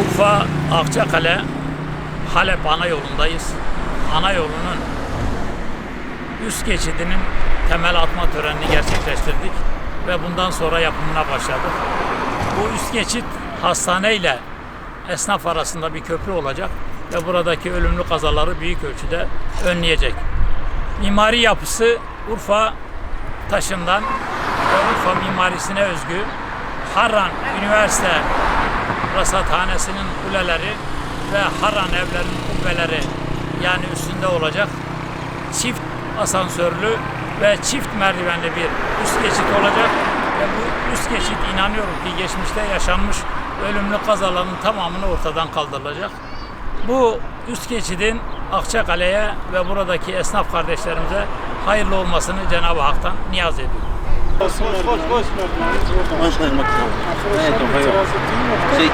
Urfa Akçakale Halep ana yolundayız. Ana yolunun üst geçidinin temel atma törenini gerçekleştirdik ve bundan sonra yapımına başladık. Bu üst geçit hastane ile esnaf arasında bir köprü olacak ve buradaki ölümlü kazaları büyük ölçüde önleyecek. Mimari yapısı Urfa taşından ve Urfa mimarisine özgü Harran Üniversite rasathanesinin kuleleri ve Harran evlerinin kubbeleri yani üstünde olacak çift asansörlü ve çift merdivenli bir üst geçit olacak ve bu üst geçit inanıyorum ki geçmişte yaşanmış ölümlü kazaların tamamını ortadan kaldırılacak. Bu üst geçidin Akçakale'ye ve buradaki esnaf kardeşlerimize hayırlı olmasını Cenab-ı Hak'tan niyaz ediyorum. Başlaymak lazım. Evet, hayır. Şey,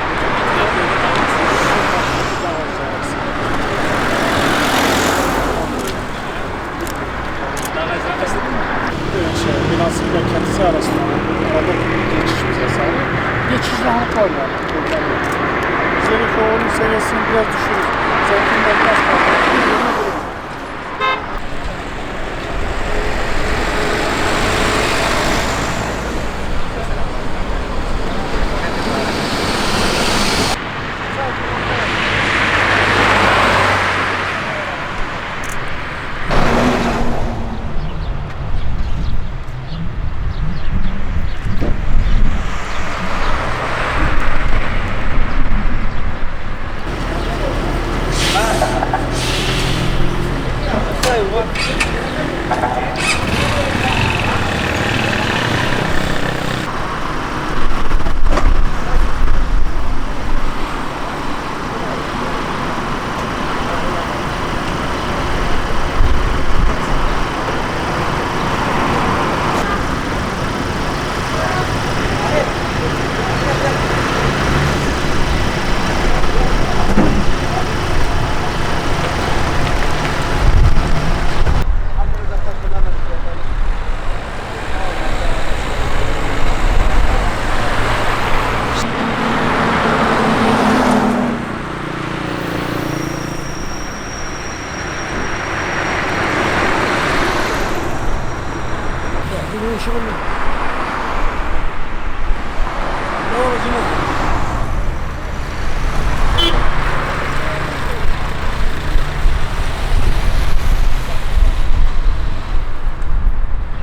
binasıyla kendisi arasında aradaki bir geçişimiz hesabı. Geçişle hata var. Problem yok. Özellikle onun seviyesini biraz düşürürüz. Zeytin'de biraz fazla. chama mesmo.